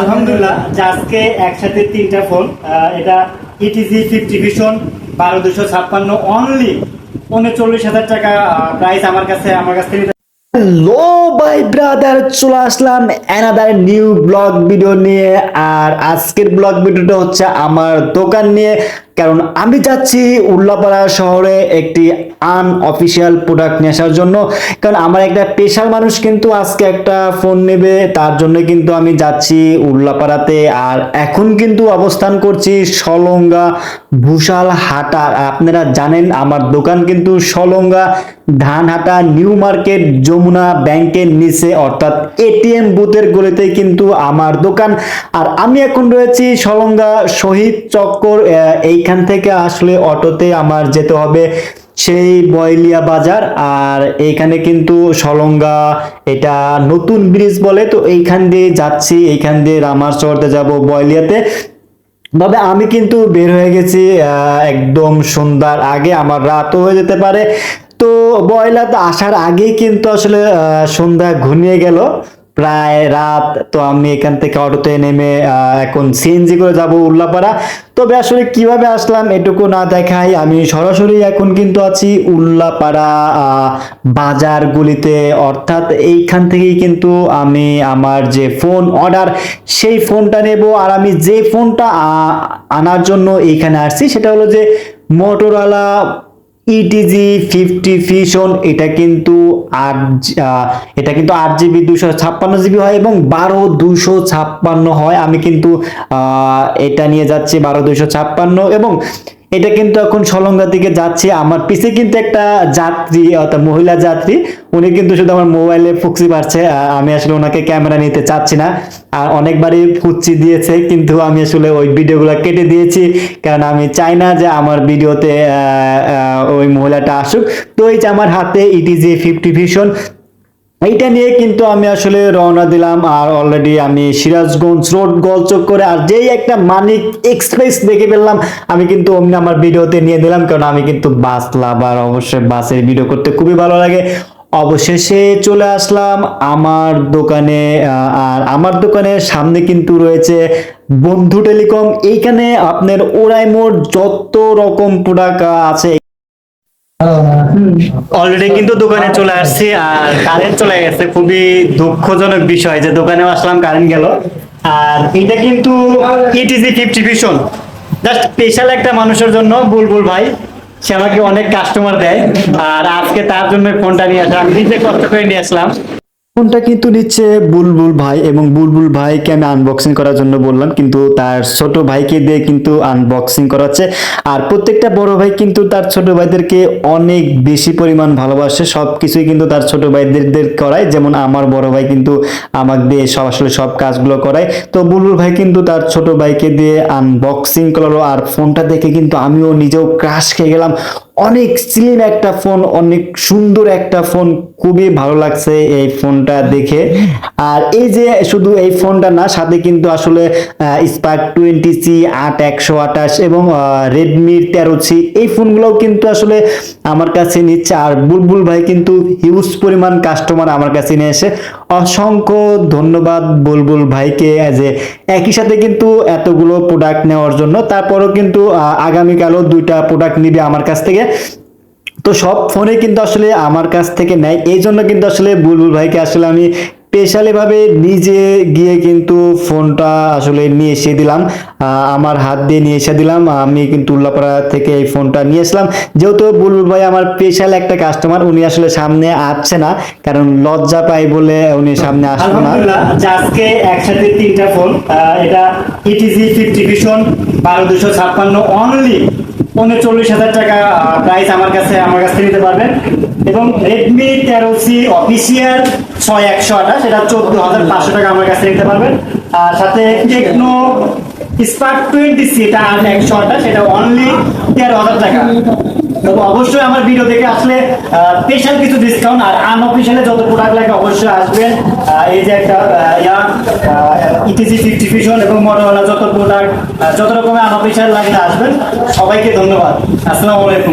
আলহামদুলিল্লাহ আজকে একসাথে তিনটা ফোন এটা ইটিজি ফিফটি ভিশন বারো দুশো ছাপ্পান্ন অনলি উনচল্লিশ হাজার টাকা প্রাইস আমার কাছে, আমার কাছ থেকে। হ্যালো ভাই ব্রাদার চলে আসলাম অ্যানাদার নিউ ব্লগ ভিডিও নিয়ে, আর আজকের ব্লগ ভিডিওটা হচ্ছে আমার দোকান নিয়ে। কারণ আমি যাচ্ছি উল্লাপাড়া শহরে একটি আনঅফিসিয়াল প্রোডাক্ট নিয়ে আসার জন্য। কারণ আমার একটা পেশার মানুষ কিন্তু আজকে একটা ফোন নেবে তার জন্য কিন্তু আমি যাচ্ছি উল্লাপাড়াতে। আর এখন কিন্তু অবস্থান করছি সলঙ্গা ভুষাল হাটা। আপনারা জানেন আমার দোকান কিন্তু সলঙ্গা ধানহাটা নিউ মার্কেট যমুনা ব্যাংকের নিচে। অর্থাৎ এটিএম বুথের গলিতেই কিন্তু আমার দোকান। আর আমি এখন রয়েছি সলঙ্গা শহীদ চক্কর আহ, এইখান থেকে আসলে অটোতে আমার যেতে হবে সেই বয়লিয়া বাজার। আর এইখানে কিন্তু সলঙ্গা, এটা নতুন ব্রিজ বলে, তো এইখান দিয়ে যাচ্ছি, এইখান দিয়ে রামারচরতে যাব বয়লিয়াতে। তবে আমি কিন্তু বের হয়ে গেছি একদম সন্ধ্যার আগে, আমার রাতও হয়ে যেতে পারে। তো বয়লাতে আসার আগেই কিন্তু আসলে সন্ধ্যা ঘুমিয়ে গেল। প্রায় রাত তো আমি এখান থেকে অটোতে নেমে এখন সিএনজি করে যাব উল্লাপাড়া। তবে আসলে কীভাবে আসলাম এটুকু না দেখাই আমি সরাসরি এখন কিন্তু আছি উল্লাপাড়া আহ, বাজার গুলিতে অর্থাৎ এইখান থেকেই কিন্তু আমি আমার যে ফোন অর্ডার সেই ফোনটা নেব। আর আমি যে ফোনটা আনার জন্য এইখানে আসছি সেটা হলো যে মোটরওয়ালা ইটিজি ফিফটি ফিশন এটা কিন্তু আট এটা কিন্তু আট জিবি দুশো ছাপ্পান্ন জিবি হয় এবং বারো দুশো ছাপ্পান্ন হয়। আমি কিন্তু এটা নিয়ে যাচ্ছি বারো দুশো ছাপ্পান্ন এবং এটা কিন্তু এখন সলঙ্গা দিকে যাচ্ছে। আমার পিছে কিন্তু একটা যাত্রী, অর্থাৎ মহিলা যাত্রী, উনি কিন্তু শুধু আমার মোবাইলে ফুকসি পারছে। আমি আসলে ওনাকে ক্যামেরা নিতে চাচ্ছি না। আর অনেকবারই ফুচি দিয়েছে, কিন্তু আমি আসলে ওই ভিডিওগুলো কেটে দিয়েছি। কারণ আমি চাই না যে আমার ভিডিওতে ওই মহিলাটা আসুক। তো এই যে আমার হাতে ইটিজি ফিফটি ভিশন এইটা নিয়ে কিন্তু আমি আসলে রওনা দিলাম, আর অলরেডি আমি সিরাজগঞ্জ রোড গোলচক করে, আর যেই একটা মানিক এক্সপ্রেস দেখে ফেললাম, আমি কিন্তু অমনি আমার ভিডিওতে নিয়ে দিলাম, কারণ আমি কিন্তু বাস লাভার অবশ্যই বাসের ভিডিও করতে খুবই ভালো লাগে। অবশেষে চলে আসলাম আমার দোকানে আর আমার দোকানের সামনে কিন্তু রয়েছে বন্ধু টেলিকম, এইখানে আপনার ওরাই মোট যত রকম প্রোডাক্ট আছে অলরেডি কিন্তু দোকানে চলে আসছি আর কারেন্ট চলে গেছে। খুবই দুঃখজনক বিষয় যে দোকানে আসলাম কারেন্ট গেল। আর এটা কিন্তু ETG fifty vision just special একটা মানুষের জন্য বুলবুল ভাই। সে আমাকে অনেক কাস্টমার দেয়। আর আজকে তার জন্য ফোনটা নিয়ে আসলাম আমি নিজে কষ্ট করে নিয়ে আসলাম। ফোনটা কিন্তু নিচ্ছে বুলবুল ভাই এবং বুলবুল ভাইকে আমি আনবক্সিং করার জন্য বললাম, কিন্তু তার ছোট ভাইকে দিয়ে কিন্তু আনবক্সিং করাচ্ছে। আর প্রত্যেকটা বড় ভাই কিন্তু তার ছোট ভাইদেরকে অনেক বেশি পরিমাণ ভালোবাসে সব কিছুই কিন্তু তার ছোট ভাইদের করায়। যেমন আমার বড় ভাই কিন্তু আমাকে দিয়ে সব আসলে সব কাজগুলো করায়। তো বুলবুল ভাই কিন্তু তার ছোট ভাইকে দিয়ে আনবক্সিং করল, আর ফোনটা দেখে কিন্তু আমিও নিজেও ক্রাশ খেয়ে গেলাম। অনেক স্লিম একটা ফোন অনেক সুন্দর একটা ফোন খুবই ভালো লাগছে এই ফোনটা দেখে। আর এই যে শুধু এই ফোনটা না, সাথে কিন্তু আসলে স্পার্ক টোয়েন্টি সি আট একশো আঠাশ এবং রেডমি তেরো সি, এই ফোনগুলোও কিন্তু আসলে আমার কাছে নিচ্ছে। আর বুলবুল ভাই কিন্তু হিউজ পরিমাণ কাস্টমার আমার কাছে নিয়ে এসে অসংখ্য ধন্যবাদ বুলবুল ভাইকে যে একই সাথে কিন্তু এতগুলো প্রোডাক্ট নেওয়ার জন্য। তারপরও কিন্তু আগামীকালও দুইটা প্রোডাক্ট নিবে আমার কাছ থেকে। তো সব ফোনে কিন্তু আসলে আমার কাছ থেকে নেয়। এই জন্য কিন্তু আসলে বুলবুল ভাইকে আসলে আমি স্পেশালি ভাবে নিজে গিয়ে কিন্তু ফোনটা আসলে নিয়ে এসে দিলাম। আমার হাত দিয়ে নিয়ে এসে দিলাম। আমি কিন্তু উল্লাপাড়া থেকে এই ফোনটা নিয়ে আসলাম। যেহেতু বুলবুল ভাই আমার স্পেশাল একটা কাস্টমার উনি আসলে সামনে আসছে না, কারণ লজ্জা পাই বলে উনি সামনে আসবে না। আজকে একসাথে তিনটা ফোন। এটা ইটিজি ফিফটি ভিশন বারো দুশো ছাপ্পান্ন অনলি উনচল্লিশ হাজার টাকা প্রাইস আমার কাছে, আমার কাছ থেকে নিতে পারবেন। এবং রেডমি তেরো সি অফিসিয়াল ছয় একশো আঠাশ, এটা চোদ্দ হাজার পাঁচশো টাকা আমার কাছে নিতে পারবেন। আর সাথে টেকনো স্পার্ক টোয়েন্টি সি, এটা আট একশো আঠাশ, এটা অনলি তেরো হাজার টাকা। তবে অবশ্যই আমার ভিডিও দেখে আসলে স্পেশাল কিছু ডিসকাউন্ট আর আনঅফিসিয়ালে যত প্রোডাক্ট লাগে অবশ্যই আসবেন। এই যে একটা ইয়া ইটিসি ফিফটি ভিশন এবং মডেলওয়ালা যত প্রোডাক্ট যত রকমের আনঅফিসিয়াল লাগলে আসবেন। সবাইকে ধন্যবাদ। আসসালামু আলাইকুম।